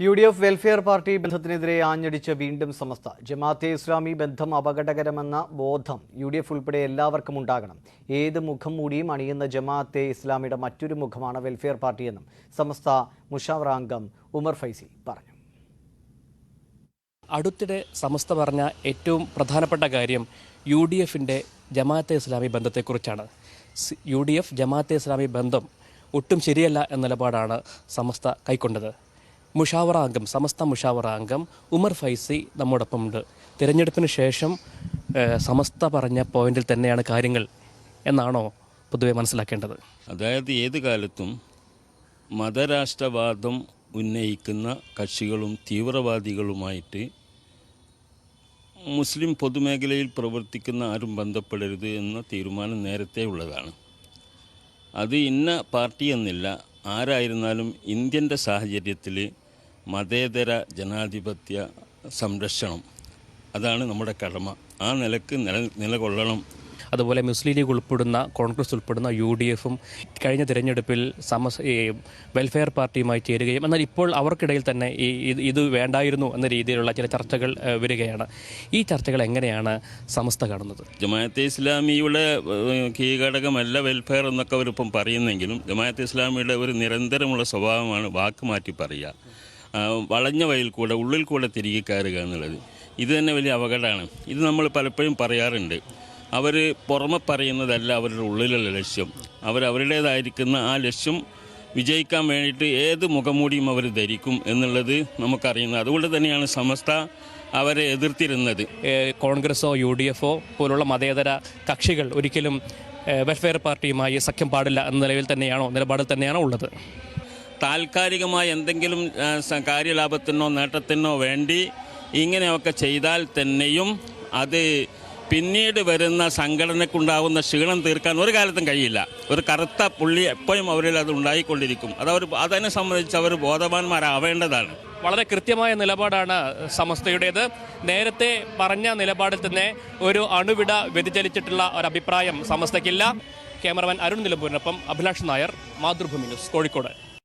U D F welfare party ബന്ധത്തിനെതിരെ ആഞ്ഞടിച്ച് വീണ്ടും സമസ്ത. ജമാഅത്തെ ഇസ്ലാമി ബന്ധം അപകടകരമെന്ന ബോധം യു ഡി എഫ് ഉൾപ്പെടെ എല്ലാവർക്കും ഉണ്ടാകണം. ഏത് മുഖം മൂടിയും അണിയുന്ന ജമാഅത്തെ ഇസ്ലാമിയുടെ മറ്റൊരു മുഖമാണ് വെൽഫെയർ പാർട്ടിയെന്നും സമസ്ത മുഷാവറ അംഗം ഉമർ ഫൈസി പറഞ്ഞു. അടുത്തിടെ സമസ്ത പറഞ്ഞ ഏറ്റവും പ്രധാനപ്പെട്ട കാര്യം യു ഡി എഫിന്റെ Jamaat-e Islami ബന്ധത്തെക്കുറിച്ചാണ്. U D F Jamaat-e Islami ബന്ധം ഒട്ടും ശരിയല്ല എന്ന നിലപാടാണ് സമസ്ത കൈക്കൊണ്ടത്. മുഷാവറ അംഗം സമസ്ത മുഷാവറ അംഗം ഉമർ ഫൈസി നമ്മോടൊപ്പമുണ്ട്. തിരഞ്ഞെടുപ്പിന് ശേഷം സമസ്ത പറഞ്ഞ പോയിന്റിൽ തന്നെയാണ് കാര്യങ്ങൾ എന്നാണോ പൊതുവെ മനസ്സിലാക്കേണ്ടത്? അതായത് ഏത് കാലത്തും മതരാഷ്ട്രവാദം ഉന്നയിക്കുന്ന കക്ഷികളും തീവ്രവാദികളുമായിട്ട് മുസ്ലിം പൊതുമേഖലയിൽ പ്രവർത്തിക്കുന്ന ആരും ബന്ധപ്പെടരുത് എന്ന തീരുമാനം നേരത്തെ ഉള്ളതാണ്. അത് ഇന്ന പാർട്ടി എന്നില്ല ആരായിരുന്നാലും ഇന്ത്യന്റെ സാഹചര്യത്തിൽ മതേതര ജനാധിപത്യ സംരക്ഷണം. അതാണ് നമ്മുടെ കടമ. ആ നിലയ്ക്ക് നില നിലകൊള്ളണം. അതുപോലെ മുസ്ലിം ലീഗ് ഉൾപ്പെടുന്ന കോൺഗ്രസ് ഉൾപ്പെടുന്ന യു ഡി എഫും കഴിഞ്ഞ തിരഞ്ഞെടുപ്പിൽ സമസ് വെൽഫെയർ പാർട്ടിയുമായി ചേരുകയും എന്നാൽ ഇപ്പോൾ അവർക്കിടയിൽ തന്നെ ഈ ഇത് വേണ്ടായിരുന്നു എന്ന രീതിയിലുള്ള ചില ചർച്ചകൾ വരികയാണ്. ഈ ചർച്ചകൾ എങ്ങനെയാണ് സമസ്ത കാണുന്നത്? ജമാഅത്തെ ഇസ്ലാമിയുടെ കീഘടകമല്ല വെൽഫെയർ എന്നൊക്കെ അവരിപ്പം പറയുന്നെങ്കിലും ജമാഅത്തെ ഇസ്ലാമിയുടെ ഒരു നിരന്തരമുള്ള സ്വഭാവമാണ് വാക്ക് മാറ്റി പറയുക. വളഞ്ഞ വഴിയിൽ കൂടെ ഉള്ളിൽ കൂടെ തിരികെ കയറുക എന്നുള്ളത്. ഇത് തന്നെ വലിയ അപകടമാണ്. ഇത് നമ്മൾ പലപ്പോഴും പറയാറുണ്ട്. അവർ പുറമെ പറയുന്നതല്ല അവരുടെ ഉള്ളിലുള്ള ലക്ഷ്യം. അവർ അവരുടേതായിരിക്കുന്ന ആ ലക്ഷ്യം വിജയിക്കാൻ വേണ്ടിയിട്ട് ഏത് മുഖമൂടിയും അവർ ധരിക്കും എന്നുള്ളത് നമുക്കറിയുന്നത്. അതുകൊണ്ട് തന്നെയാണ് സമസ്ത അവരെ എതിർത്തിരുന്നത്. കോൺഗ്രസോ യു ഡി എഫോ പോലുള്ള മതേതര കക്ഷികൾ ഒരിക്കലും വെൽഫെയർ പാർട്ടിയുമായി സഖ്യം പാടില്ല എന്ന നിലയിൽ തന്നെയാണോ നിലപാടിൽ തന്നെയാണോ ഉള്ളത്? താൽക്കാലികമായ എന്തെങ്കിലും കാര്യലാഭത്തിനോ നേട്ടത്തിനോ വേണ്ടി ഇങ്ങനെയൊക്കെ ചെയ്താൽ തന്നെയും അത് പിന്നീട് വരുന്ന സംഘടനയ്ക്കുണ്ടാകുന്ന ക്ഷീണം തീർക്കാൻ ഒരു കാലത്തും കഴിയില്ല. ഒരു കറുത്ത പുള്ളി എപ്പോഴും അവരിൽ അത് ഉണ്ടായിക്കൊണ്ടിരിക്കും. അത് അവർ അതിനെ സംബന്ധിച്ച് അവർ ബോധവാന്മാരാവേണ്ടതാണ്. വളരെ കൃത്യമായ നിലപാടാണ് സമസ്തയുടേത്. നേരത്തെ പറഞ്ഞ നിലപാടിൽ തന്നെ ഒരു അണുവിട വ്യതിചലിച്ചിട്ടുള്ള ഒരു അഭിപ്രായം സമസ്തയ്ക്കില്ല. ക്യാമറമാൻ അരുൺ നിലമ്പൂരിനൊപ്പം അഭിലാഷ് നായർ മാതൃഭൂമി ന്യൂസ് കോഴിക്കോട്.